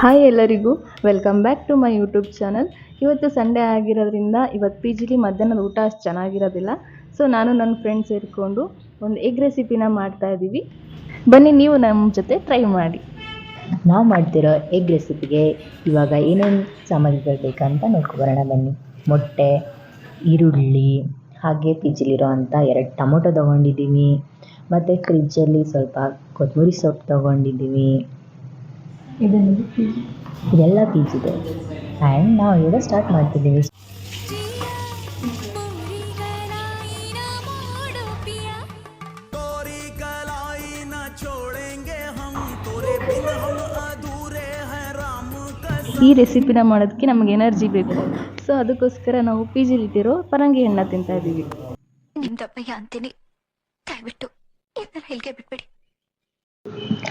Hi ಎಲ್ಲರಿಗೂ welcome back to my YouTube channel ಇವತ್ತು Sunday ಆಗಿರೋದ್ರಿಂದ ಇವತ್ತು ಪಿ ಜಿಲಿ ಮಧ್ಯಾಹ್ನದ ಊಟ ಅಷ್ಟು ಚೆನ್ನಾಗಿರೋದಿಲ್ಲ. ಸೊ ನಾನು ನನ್ನ ಫ್ರೆಂಡ್ಸ್ ಸೇರಿಕೊಂಡು ಒಂದು ಎಗ್ ರೆಸಿಪಿನ ಮಾಡ್ತಾ ಇದ್ದೀವಿ. ಬನ್ನಿ ನೀವು ನಮ್ಮ ಜೊತೆ ಟ್ರೈ ಮಾಡಿ. ನಾವು ಮಾಡ್ತಿರೋ ಎಗ್ ರೆಸಿಪಿಗೆ ಇವಾಗ ಏನೇನು ಸಾಮಗ್ರಿಗಳು ಬೇಕಂತ ನೋಡ್ಕೊಬರೋಣ ಬನ್ನಿ. ಮೊಟ್ಟೆ ಈರುಳ್ಳಿ ಹಾಗೆ ಪಿ ಜಿಲಿರೋ ಅಂಥ ಎರಡು ಟೊಮೊಟೊ ತೊಗೊಂಡಿದ್ದೀನಿ. ಮತ್ತು ಫ್ರಿಜ್ಜಲ್ಲಿ ಸ್ವಲ್ಪ ಕೊತ್ತಂಬರಿ ಸೊಪ್ಪು ತೊಗೊಂಡಿದ್ದೀವಿ. ಇದೆಲ್ಲ ಪೀಸ್ ಇದೆ ಆ್ಯಂಡ್ ನಾವು ಈಗ ಸ್ಟಾರ್ಟ್ ಮಾಡ್ತಿದ್ದೀವಿ. ಈ ರೆಸಿಪಿನ ಮಾಡೋದಕ್ಕೆ ನಮಗೆ ಎನರ್ಜಿ ಬೇಕು. ಸೊ ಅದಕ್ಕೋಸ್ಕರ ನಾವು ಪಿ ಜಿಲಿಟ್ಟಿರೋ ಪರಂಗಿ ಹಣ್ಣ ತಿಂತಾ ಇದ್ದೀವಿ. ಅಂತೀನಿ. ದಯವಿಟ್ಟು. ಹೇಳಿಕೆ ಬಿಟ್ಬಿಡಿ.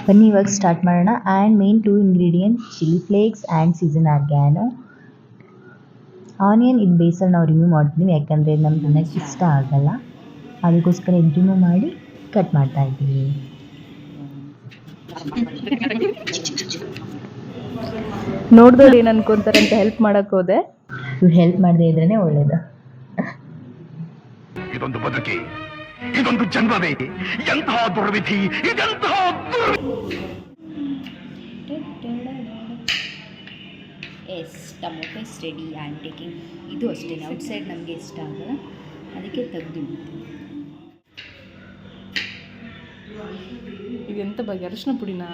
ಬನ್ನಿ ಇವಾಗ ಸ್ಟಾರ್ಟ್ ಮಾಡೋಣ. And main two ingredient chilli flakes and season oregano onion ಇದು ಬೇಸಲ್ಲಿ ನಾವು ರಿಮೂವ್ ಮಾಡ್ತೀವಿ ಯಾಕಂದರೆ ನಮ್ಗೆ ನನಗೆ ಇಷ್ಟ ಆಗಲ್ಲ. ಅದಕ್ಕೋಸ್ಕರ ಇದು ರಿಮೂವ್ ಮಾಡಿ ಕಟ್ ಮಾಡ್ತಾ ಇದ್ದೀವಿ. ನೋಡ್ದವ್ರು ಏನು ಅನ್ಕೊಂತಾರೆ ಅಂತ ಹೆಲ್ಪ್ ಮಾಡಕ್ ಹೋದೆ. ಇವು ಹೆಲ್ಪ್ ಮಾಡದೇ ಇದ್ರೇ ಒಳ್ಳೇದು. ಇದೊಂದು ಬದುಕಿ. ಇದೊಂದು ಜನ್ಮವೇ. ಎಂತಹ ದುರ್ವಿಧಿ ಇದೆಂತಹ ದುರ್ S tomato is ready and taking ಇದು ಅಷ್ಟೇ ಔಟ್ಸೈಡ್ ನಮಗೆ ಇಷ್ಟ ಆಗಲ್ಲ. ಅದಕ್ಕೆ ತೆಗೆದು ಇದೆಂತ ಬಗ್ಗೆ ಅರಿಶಿನ ಪುಡಿನಾ?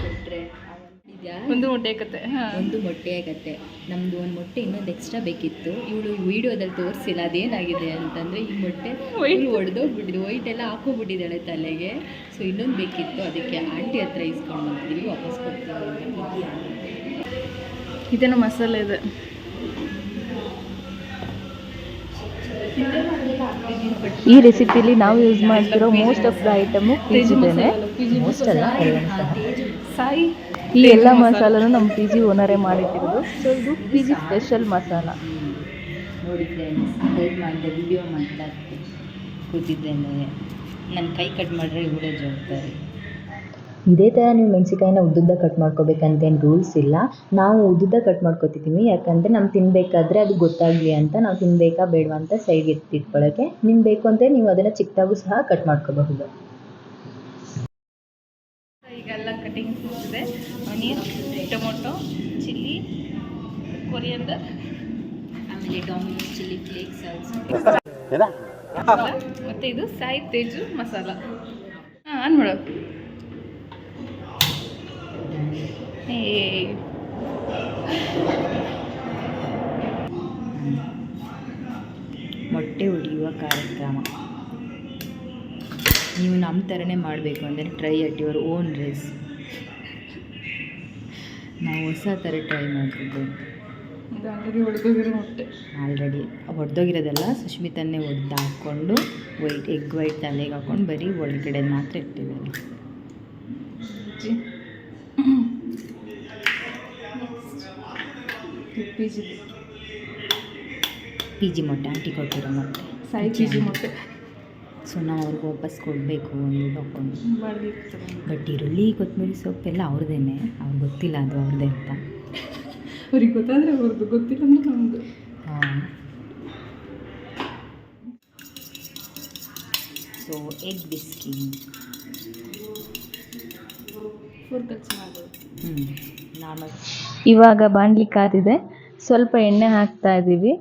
ಕೊಟ್ಟರೆ ಒಂದು ಮೊಟ್ಟೆ ಕತೆ ಒಂದು ಮೊಟ್ಟೆ ಆಗತ್ತೆ. ನಮ್ದು ಒಂದು ಮೊಟ್ಟೆ ಇನ್ನೊಂದು ಎಕ್ಸ್ಟ್ರಾ ಬೇಕಿತ್ತು. ಇವಳು ವಿಡಿಯೋದಲ್ಲಿ ತೋರಿಸಿಲ್ಲ ಅದೇನಾಗಿದೆ ಅಂತಂದ್ರೆ ಈ ಮೊಟ್ಟೆ ಇವಳು ಒಡೆದೋಗ್ಬಿಟ್ಟಿದ್ದು ವೈಟ್ ಎಲ್ಲ ಹಾಕೋಬಿಟ್ಟಿದ್ದಾಳೆ ತಲೆಗೆ. ಸೊ ಇನ್ನೊಂದು ಬೇಕಿತ್ತು. ಅದಕ್ಕೆ ಆಂಟಿ ಹತ್ರ ಇಸ್ಕೊಂಡು ಬಂದಿದ್ವಿ ವಾಪಸ್ ಕೊಡ್ತೀವಿ ಇದೇನೋ ಮಸಾಲೆ ಇದೆ. ಈ ರೆಸಿಪಿಲಿ ನಾವು ಯೂಸ್ ಮಾಡ್ತಿರೋ ಮೋಸ್ಟ್ ಆಫ್ ದ ಐಟಮು ಪೀಜಿದೇನೆ ಮೋಸ್ಟ್ ಅಲ್ಲ ಸಾಯಿ ಈ ಎಲ್ಲ ಮಸಾಲನು ನಮ್ಮ ಪಿ ಜಿ ಓನರೇ ಮಾಡಿಟ್ಟಿರೋದು. ಸೊ ಇದು ಪಿ ಜಿ ಸ್ಪೆಷಲ್ ಮಸಾಲ. ನೋಡಿ ಫ್ರೆಂಡ್ಸ್ ಹೆಲ್ಪ್ ಮಾಡಿದೆ ವಿಡಿಯೋ ಮಾಡ್ತಾ ಕೂತಿದ್ದೇನೆ. ನನ್ನ ಕೈ ಕಟ್ ಮಾಡಿದ್ರೆ ಇವಳೇ ಜವಾಬ್ದಾರಿ. ಇದೇ ಥರ ನೀವು ಮೆಣಸಿಕಾಯಿನ ಉದ್ದುದ್ದ ಕಟ್ ಮಾಡ್ಕೋಬೇಕಂತೇನು ರೂಲ್ಸ್ ಇಲ್ಲ. ನಾವು ಉದ್ದುದ್ದ ಕಟ್ ಮಾಡ್ಕೋತಿದ್ದೀವಿ ಯಾಕಂದರೆ ನಮ್ಗೆ ತಿನ್ಬೇಕಾದ್ರೆ ಅದು ಗೊತ್ತಾಗಲಿ ಅಂತ ನಾವು ತಿನ್ನಬೇಕಾ ಬೇಡವಾ ಅಂತ ಸೈಡ್ಗೆ ಎತ್ತಿಟ್ಕೊಳ್ಳೋಕ್ಕೆ ನಿಮ್ಗೆ ಬೇಕು ಅಂದರೆ ನೀವು ಅದನ್ನು ಚಿಕ್ಕದಾಗೂ ಸಹ ಕಟ್ ಮಾಡ್ಕೋಬಹುದು. ಆನಿಯನ್ ಟೊಮೊಟೊ ಚಿಲ್ಲಿ ಕೊರಿಯಂಡರ್ ಆಮೇಲೆ ಡಾಮಿನೋಸ್ ಚಿಲ್ಲಿ ಫ್ಲೇಕ್ಸ್ ಆಲ್ಸೋ ಮತ್ತೆ ಇದು ಸಾಯಿ ತೇಜು ಮಸಾಲ. ಹಾಂ ಆನ್ ಮಾಡು. ಏ. ಮೊಟ್ಟೆ ಹೊಡೆಯುವ ಕಾರ್ಯಕ್ರಮ. ನೀವು ನಮ್ಮ ಥರನೇ ಮಾಡಬೇಕು ಅಂದರೆ try at your own risk ನಾವು ಹೊಸ ಥರ ಟ್ರೈ ಮಾಡಿದ್ದು ಇದು ಆಲ್ರೆಡಿ ಹೊಡೆದೋಗಿರೋ ಮೊಟ್ಟೆ ಆಲ್ರೆಡಿ ಹೊಡೆದೋಗಿರೋದೆಲ್ಲ ಸುಷ್ಮಿತನ್ನೇ ಒಡೆದು ಹಾಕ್ಕೊಂಡು ವೈಟ್ ಎಗ್ ವೈಟ್ ತಲೆಗೆ ಹಾಕ್ಕೊಂಡು ಬರೀ ಒಳಗಡೆ ಮಾತ್ರ ಇಟ್ಟಿದ್ದೀವಿ. ಪಿ ಜಿ ಪಿ ಜಿ ಮೊಟ್ಟೆ ಆಂಟಿ ಕೊಟ್ಟಿರೋ ಮೊಟ್ಟೆ ಸಾಯಿ ಪಿ ಜಿ ಮೊಟ್ಟೆ. ಸೊ ನಾವು ಅವ್ರಿಗೆ ವಾಪಸ್ ಕೊಡಬೇಕು ಒಂದು ಹಾಕೊಂಡು ಬಟ್ ಈರುಳ್ಳಿ ಕೊತ್ತಂಬರಿ ಸೊಪ್ಪೆಲ್ಲ ಅವ್ರದ್ದೇನೆ ಅವ್ರಿಗೆ ಗೊತ್ತಿಲ್ಲ ಅದು ಅವ್ರದ್ದೇ ಅಂತ. ಅವ್ರಿಗೆ ಗೊತ್ತಾದರೆ ಅವ್ರದ್ದು ಗೊತ್ತಿಲ್ಲ ಅಂದರೆ ನಮ್ಮದು ಹಾಂ. ಸೊ ಎಗ್ ಬಿಸ್ಕಿ ಹ್ಞೂ ಇವಾಗ ಬಾಣಲಿ ಕಾದಿದೆ ಸ್ವಲ್ಪ ಎಣ್ಣೆ ಹಾಕ್ತಾ ಇದ್ದೀವಿ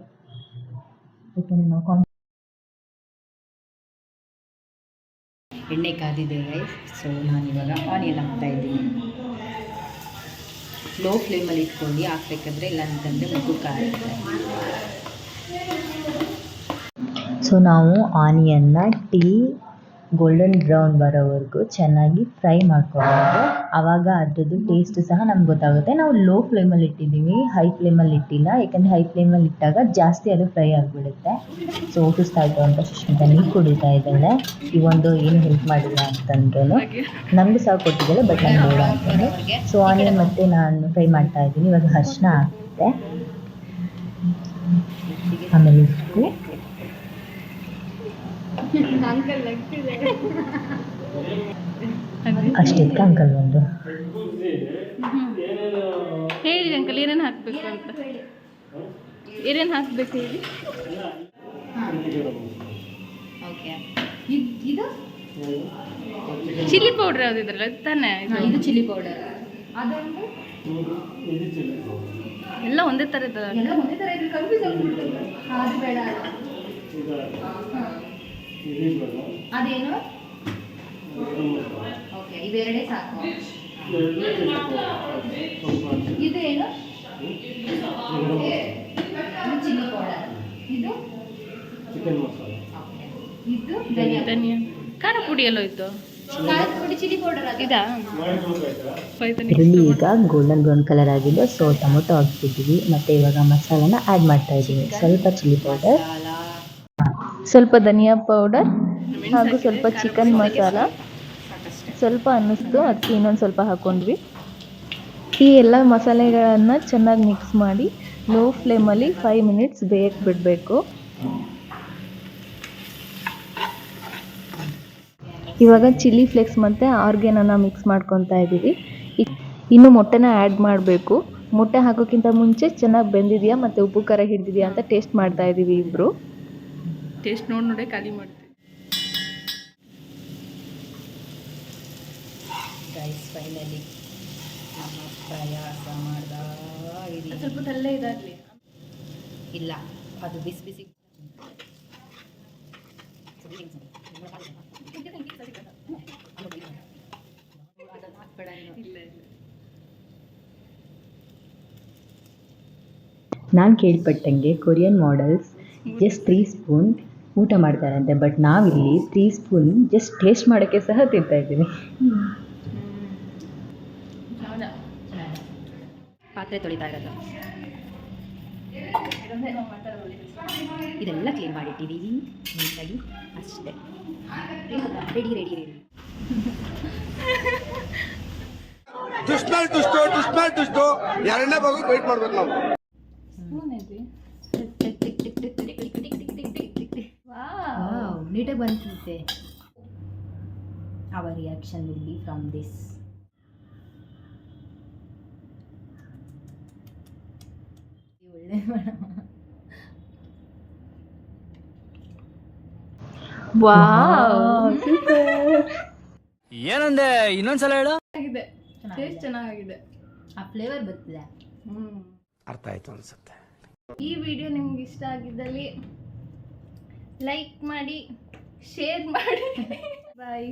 ಎಣ್ಣೆ ಕಾದಿದೆ ಗೈಸ್ ಸೊ ನಾನಿವಾಗ ಆನಿಯನ್ ಹಾಕ್ತಾ ಇದ್ದೀನಿ. ಲೋ ಫ್ಲೇಮಲ್ಲಿ ಇಟ್ಕೊಂಡು ಹಾಕ್ಬೇಕಂದ್ರೆ ಇಲ್ಲ ಅಂತಂದರೆ ಕಾರುತ್ತೆ ಸೊ ನಾವು ಆನಿಯನ್ನ ಟಿಲ್ ಗೋಲ್ಡನ್ ಬ್ರೌನ್ ಬರೋವರೆಗೂ ಚೆನ್ನಾಗಿ ಫ್ರೈ ಮಾಡ್ಕೊಬೇಕು ಆವಾಗ ಅದ್ರದ್ದು ಟೇಸ್ಟ್ ಸಹ ನಮ್ಗೆ ಗೊತ್ತಾಗುತ್ತೆ. ನಾವು ಲೋ ಫ್ಲೇಮಲ್ಲಿ ಇಟ್ಟಿದ್ದೀವಿ ಹೈ ಫ್ಲೇಮಲ್ಲಿ ಇಟ್ಟಿಲ್ಲ. ಯಾಕಂದರೆ ಹೈ ಫ್ಲೇಮಲ್ಲಿ ಇಟ್ಟಾಗ ಜಾಸ್ತಿ ಅದು ಫ್ರೈ ಆಗಿಬಿಡುತ್ತೆ. ಸೊ ಊಟಿಸ್ತಾ ಇತ್ತು ಅಂತ ಸುಷ್ಮಿತಾ ನೀರು ಕುಡಿತಾ ಇದ್ದಾಳೆ ಈ ಒಂದು ಏನು ಹೆಲ್ಪ್ ಮಾಡಿಲ್ಲ ಅಂತಂದ್ರೂ ನಮಗೂ ಸಹ ಕೊಟ್ಟಿದ್ದಾಳೆ ಬಟ್ ನಾನು ಬೇಡ ಅಂತಂದ್ರೆ ಸೊ ಆನಿಯನ್ ಮತ್ತೆ ನಾನು ಫ್ರೈ ಮಾಡ್ತಾ ಇದ್ದೀನಿ. ಇವಾಗ ಹರ್ಷಣ ಆಗುತ್ತೆ ಆಮೇಲೆ ಉಪ್ಪು. ಅಷ್ಟಿತ್ತು ಅಂಕಲ್ ಒಂದು. ಹೇಳಿ ಅಂಕಲ್ ಏನೇನು ಹಾಕಬೇಕು ಅಂತ? ಏನೇನು ಹಾಕ್ಬೇಕು ಹೇಳಿ? ಇದು ಚಿಲ್ಲಿ ಪೌಡರ್ ಯಾವ್ದು ಇದ್ರಲ್ಲ ತಾನೇ ಇದು? Chilli powder. ಅದೊಂದು? ಎಲ್ಲ ಒಂದೇ ಥರದ ಎಲ್ಲ ಒಂದೇ ಥರ ಇದು ಕನ್ಫ್ಯೂಸ್ ಆಗ್ಬಿಡ್ತು ಅದು ಬೇಡ ಅದೇನು? ಓಕೆ ಇವೆರಡೇ ಸಾಕು. ಇದೇನು? ಏನು ಇದು ಚಿಲ್ಲಿ ಪೌಡರ್. ಇದು? Okay. ಇದು ಧನಿಯಾ ಧನಿಯಾ ಖಾರ ಪುಡಿ ಎಲ್ಲ ಇತ್ತು? ಈಗ ಗೋಲ್ಡನ್ ಬ್ರೌನ್ ಕಲರ್ ಆಗಿದ್ದು ಸೊ ಟೊಮೊಟೊ ಹಾಕ್ತಿದ್ದೀವಿ ಮತ್ತು ಇವಾಗ ಮಸಾಲಾನ ಆ್ಯಡ್ ಮಾಡ್ತಾ ಇದ್ದೀವಿ ಸ್ವಲ್ಪ ಚಿಲ್ಲಿ ಪೌಡರ್. ಸ್ವಲ್ಪ ಧನಿಯಾ ಪೌಡರ್ ಹಾಗೂ ಸ್ವಲ್ಪ ಚಿಕನ್ ಮಸಾಲ. ಸ್ವಲ್ಪ ಅನ್ನಿಸ್ತು ಅದಕ್ಕೆ ಇನ್ನೊಂದು ಸ್ವಲ್ಪ ಹಾಕ್ಕೊಂಡ್ವಿ ಈ ಎಲ್ಲ ಮಸಾಲೆಗಳನ್ನು ಚೆನ್ನಾಗಿ ಮಿಕ್ಸ್ ಮಾಡಿ ಲೋ ಫ್ಲೇಮಲ್ಲಿ ಫೈವ್ ಮಿನಿಟ್ಸ್ ಬೇಯಕ್ಕೆ ಬಿಡಬೇಕು. ಇವಾಗ ಚಿಲ್ಲಿ ಫ್ಲೇಕ್ಸ್ ಮತ್ತು ಆರ್ಗೆನನ್ನ ಮಿಕ್ಸ್ ಮಾಡ್ಕೊತಾ ಇದ್ದೀವಿ ಇನ್ನು ಮೊಟ್ಟೆನ ಆ್ಯಡ್ ಮಾಡಬೇಕು. ಮೊಟ್ಟೆ ಹಾಕೋಕ್ಕಿಂತ ಮುಂಚೆ ಚೆನ್ನಾಗಿ ಬೆಂದಿದೆಯಾ ಮತ್ತು ಉಪ್ಪು ಖಾರ ಹಿಡಿದಿದೆಯಾ ಅಂತ ಟೇಸ್ಟ್ ಮಾಡ್ತಾ ಇದ್ದೀವಿ ಇಬ್ಬರು ಟೇಸ್ಟ್ ನೋಡಿ ನೋಡೇ ಖಾಲಿ ಮಾಡ್ತೀವಿ. ಗೈಸ್ ಫೈನಲಿ ನಮ್ಮ ಪ್ರಯಾಸ ಮಾಡ್ದ ಸ್ವಲ್ಪ ತಲ್ಲೇ ಇದಾಗಲಿ. ಇಲ್ಲ ಅದು ಬಿಸಿ ಬಿಸಿ. ನಾನು ಕೇಳ್ಪಟ್ಟಂಗೆ Korean models just three spoon ಊಟ ಮಾಡ್ತಾರಂತೆ. ಬಟ್ ನಾವಿಲ್ಲಿ ತ್ರೀ ಸ್ಪೂನ್ ಜಸ್ಟ್ ಟೇಸ್ಟ್ ಮಾಡೋಕ್ಕೆ ಸಹ ತಿಂತಾ ಇದ್ದೀವಿ. ಪಾತ್ರೆ ತೊಳಿತಾ ಇರೋದು. ಇದೆಲ್ಲ ಕ್ಲೀನ್ ಮಾಡಿಟ್ಟಿದ್ದೀವಿ ನೀಟಾಗಿ ಅಷ್ಟೇ. ರೆಡಿ ರೆಡಿ ರೆಡಿ ದುಷ್ಮಲ್ ದುಷ್ಟು ದುಷ್ಮಲ್ ದುಷ್ಟು. ಎರಡನೇ ಭಾಗ ವೇಟ್ ಮಾಡ್ಬೇಕು ನಾವು. ನೀಟಾಗಿ ಬಂತಂತೆ hour reaction will be from this ಒಳ್ಳೆ ವಾವ್ ಏನಂದೆ? ಇನ್ನೊಂದ್ಸಲ ಹೇಳು. ಆಗಿದೆ ಟೇಸ್ಟ್ ಚೆನ್ನಾಗಿದೆ. ಆ ಫ್ಲೇವರ್ ಬರ್ತಿದೆ ಅರ್ಥ ಆಯ್ತು ಅನ್ಸುತ್ತೆ. ಈ ವಿಡಿಯೋ ನಿಮ್ಗೆ ಇಷ್ಟ ಆಗಿದ್ದಲ್ಲಿ ಲೈಕ್ ಮಾಡಿ. ಶೇರ್ ಮಾಡಿ ಬಾಯ್